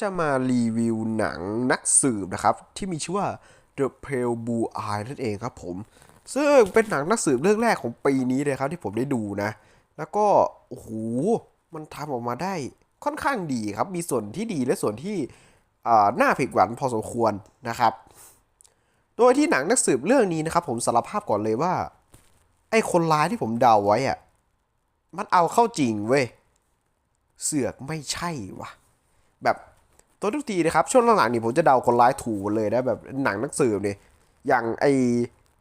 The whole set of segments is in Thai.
จะมารีวิวหนังนักสืบนะครับ ที่มีชื่อว่า The Pale Blue Eye นั่นเองครับผม ซึ่งเป็นหนังนักสืบเรื่องแรกของปีนี้เลยครับที่ผมได้ดูนะ แล้วก็ โอ้โห มันทำออกมาได้ค่อนข้างดีครับ มีส่วนที่ดีและส่วนที่อ่าน่าผิดหวังพอสมควรนะครับ โดยที่หนังนักสืบเรื่องนี้นะครับ ผมสารภาพก่อนเลยว่า ไอ้คนร้ายที่ผมเดาไว้อะมันเอาเข้าจริงเว้ย เสือกไม่ใช่วะแบบ ตัวทุกทีนะครับช่วงหลังๆนี่ผมจะเดาคนร้ายถูกหมดเลยนะแบบหนังนักสืบเนี่ยอย่างไอ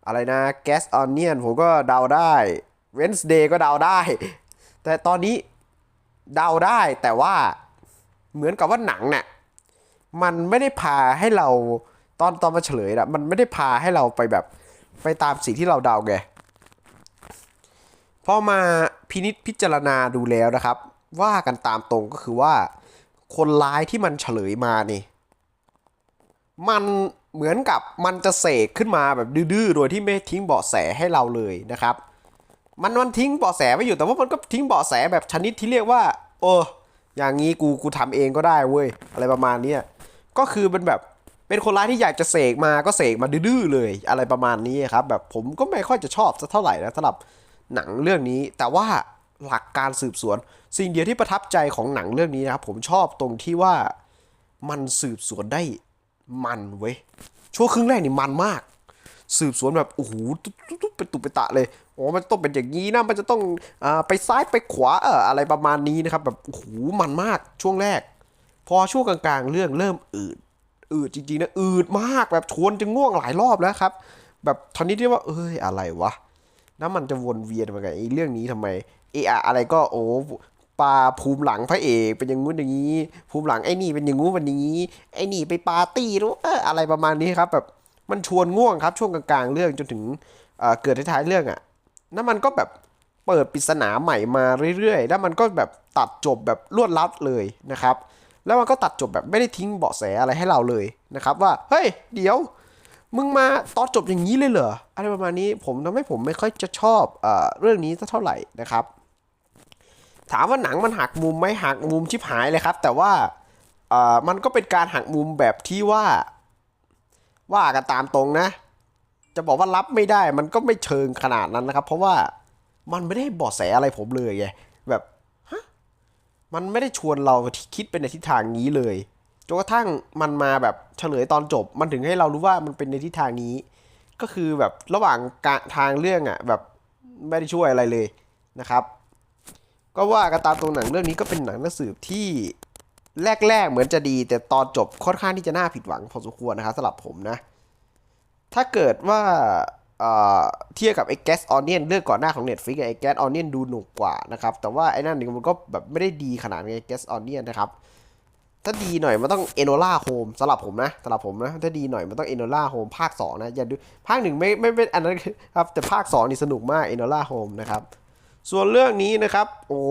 อะไรนะแกสออนเนียนผมก็เดาได้เวนส์เดย์ก็เดาได้ แต่ตอนนี้เดาได้แต่ว่าเหมือนกับว่าหนังเนี่ยมันไม่ได้พาให้เราตอนตอนมาเฉลยอะมันไม่ได้พาให้เราไปแบบไปตามสิ่งที่เราเดาไงพอมาพินิษพิจารณาดูแล้วนะครับ ว่ากันตามตรงก็คือว่า คนร้ายที่มันเฉลยมานี่ มันเหมือนกับมันจะเสกขึ้นมาแบบดื้อๆ โดยที่ไม่ทิ้งเบาะแสให้เราเลยนะครับ มันมันทิ้งเบาะแสไว้อยู่แต่ว่ามันก็ทิ้งเบาะแสแบบชนิดที่เรียกว่าโอ้อย่างนี้กูกูทำเองก็ได้เว้ยอะไรประมาณนี้ก็คือเป็นแบบเป็นคนร้ายที่อยากจะเสกมาก็เสกมาดื้อๆเลยอะไรประมาณนี้ครับ แบบผมก็ไม่ค่อยจะชอบสักเท่าไหร่นะสำหรับหนังเรื่องนี้ แต่ว่า หลักการสืบสวน สิ่งเดียวที่ประทับใจของหนังเรื่องนี้นะครับ ผมชอบตรงที่ว่ามันสืบสวนได้มันเว้ยช่วงครึ่งแรกนี่มันมาก สืบสวนแบบโอ้โหตุ๊บตุ๊บตุ๊บเป็นตุเป็นตะเลยอ๋อมันต้องเป็นอย่างนี้นะมันจะต้องอ่าไปซ้ายไปขวาเอออะไรประมาณนี้นะครับ แบบโอ้โหมันมากช่วงแรก พอช่วงกลางๆ เรื่องเริ่มอืดอืดจริงๆนะอืดมากแบบชวนจะง่วงหลายรอบแล้วครับ แบบทอนนี้ที่ว่า เอ้ยอะไรวะแล้วมันจะวนเวียนมาไงไอ้เรื่องนี้ทำไม เอะอะอะไรก็โอ้ปลาภูมิหลังพระเอกเป็นอย่างงู้นอย่างนี้ ภูมิหลังไอ้นี่เป็นอย่างงู้นเป็นนี้ ไอ้นี่ไปปาร์ตี้รู้เอออะไรประมาณนี้ครับแบบมันชวนง่วงครับช่วงกลางๆ เรื่องจนถึงเกิดท้ายๆเรื่องอะ่ะแล้วมันก็แบบเปิดปริศนาใหม่มาเรื่อยๆ แล้วมันก็แบบตัดจบแบบรวดลัดเลยนะครับ แล้วมันก็ตัดจบแบบไม่ได้ทิ้งเบาะแสอะไรให้เราเลยนะครับว่าเฮ้ยเดี๋ยว มึงมาตอนจบอย่างนี้เลยเหรออะไรประมาณนี้ผมทำให้ผมไม่ค่อยจะชอบเอ่อเรื่องนี้สักเท่าไหร่นะครับ ถามว่าหนังมันหักมุมไหมหักมุมชิบหายเลยครับ แต่ว่าเอ่อมันก็เป็นการหักมุมแบบที่ว่า ว่ากันตามตรงนะ จะบอกว่ารับไม่ได้มันก็ไม่เชิงขนาดนั้นนะครับ เพราะว่ามันไม่ได้บาะแสอะไรผมเลยไงแบบฮะมันไม่ได้ชวนเราที่คิดเป็นในทิศทางนี้เลยจนกระทั่งมันมาแบบเฉลยตอนจบ มันถึงให้เรารู้ว่ามันเป็นในทิศทางนี้ ก็คือแบบระหว่างทางเรื่องอะ่ะแบบไม่ได้ช่วยอะไรเลยนะครับ ก็ว่ากันตามตรงหนังเรื่องนี้ก็เป็นหนังนักสืบที่แรก ๆ เหมือนจะดี แต่ตอนจบค่อนข้างที่จะน่าผิดหวังพอสมควรนะครับสำหรับผมนะ ถ้าเกิดว่าเทียบกับไอ้แกสออนเนียนเรื่องก่อนหน้าของ Netflix ไอ้แกสออนเนียนดูหนุกกว่านะครับ แต่ว่าไอ้นั่นนี่มันก็แบบไม่ได้ดีขนาดไงแกสออนเนียนนะครับ ถ้าดีหน่อยมันต้องเอโนล่าโฮมสำหรับผมนะสำหรับผมนะ ถ้าดีหน่อยมันต้องเอโนล่าโฮมภาค 2 นะ อย่าดูภาคหนึ่งไม่ไม่ไม่อันนั้นครับ แต่ภาค 2 นี่สนุกมากเอโนล่าโฮมนะครับ ส่วนเรื่องนี้นะครับ โอ้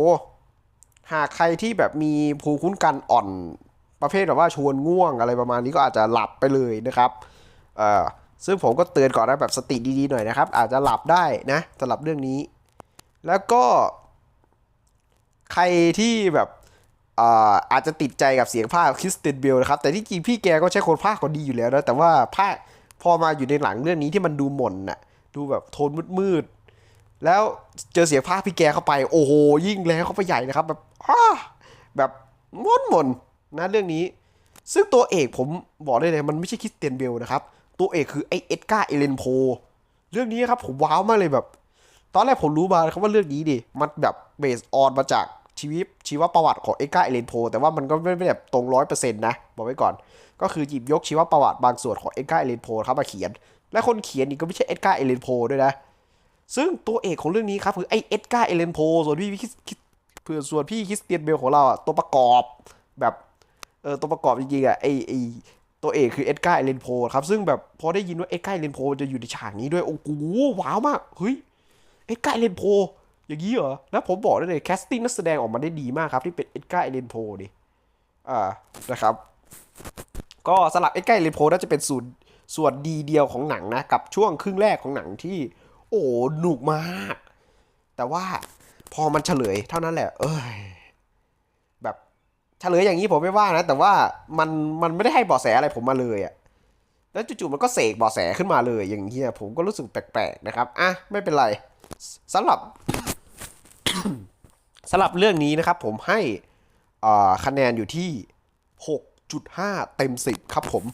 หากใครที่แบบมีภูมิคุ้นกันอ่อนประเภทแบบว่าชวนง่วงอะไรประมาณนี้ก็อาจจะหลับไปเลยนะครับเอ่อซึ่งผมก็เตือนก่อนนะแบบสติดีๆหน่อยนะครับ อาจจะหลับได้นะสำหรับเรื่องนี้ แล้วก็ ใครที่แบบอาอาจจะติดใจกับเสียงภาคคริสเตนเบลนะครับ แต่ที่จริงพี่แกก็ใช้คนภาคก็ดีอยู่แล้วนะ แต่ว่าภาคพอมาอยู่ในหลังเรื่องนี้ที่มันดูหม่นน่ะ ดูแบบโทนมืดๆ แล้วเจอเสียงภาพี่แกเข้าไป โอ้โห ยิ่งแล้วเข้าไปใหญ่นะครับ แบบอ้าแบบม่นมนนะเรื่องนี้ ซึ่งตัวเอกผมบอกได้เลยมันไม่ใช่คริสเตียนเบลนะครับ ตัวเอกคือไอเอ็ดการ์เอเลนโพ เรื่องนี้ครับผมว้าวมากเลยแบบ ตอนแรกผมรู้มาครับว่าเรื่องนี้ดิ มันแบบเบสออนมาจากชีวิตชีวประวัติของเอ็ดการ์เอเลนโพ แต่ว่ามันก็ไม่ไม่แบบตรงร้อยเปอร์เซ็นต์นะ บอกไว้ก่อน ก็คือหยิบยกชีวประวัติบางส่วนของเอ็ดการ์เอเลนโพครับมาเขียน และคนเขียนนี่ก็ไม่ใช่เอ็ดการ์เอเลนโพด้วยนะ ซึ่งตัวเอกของเรื่องนี้ครับคือไอเอ็ดการ์เอเลนโพส่วนพี่คิสคริสเพื่อส่วนพี่คริสเตียนเบลของเราอะตัวประกอบแบบเออตัวประกอบจริงๆอะไอไอตัวเอกคือเอ็ดการ์เอเลนโพครับซึ่งแบบพอได้ยินว่าเอ็ดการ์เอเลนโพจะอยู่ในฉากนี้ด้วยโอ้โหว้าวมากเฮ้ยเอ็ดการ์เอเลนโพอย่างนี้เหรอแล้วผมบอกได้เลยแคสติ้งนักแสดงออกมาได้ดีมากครับที่เป็นเอ็ดการ์เอเลนโพดิอ่านะครับก็สลับเอ็ดการ์เอเลนโพน่าจะเป็นส่วนส่วนดีเดียวของหนังนะกับช่วงครึ่งแรกของหนังที่ โอ้หนุกมาก แต่ว่าพอมันเฉลยเท่านั้นแหละ เอ้ย แบบเฉลยอย่างนี้ผมไม่ว่านะ แต่ว่ามันมันไม่ได้ให้เบาะแสอะไรผมมาเลยอะแล้วจู่ๆมันก็เสกเบาะแสขึ้นมาเลย อย่างเงี้ยผมก็รู้สึกแปลกๆนะครับอะไม่เป็นไรสำหรับสำหรับเรื่องนี้นะครับ ผมให้คะแนนอยู่ที่ 6.5 เต็ม 10 ครับผม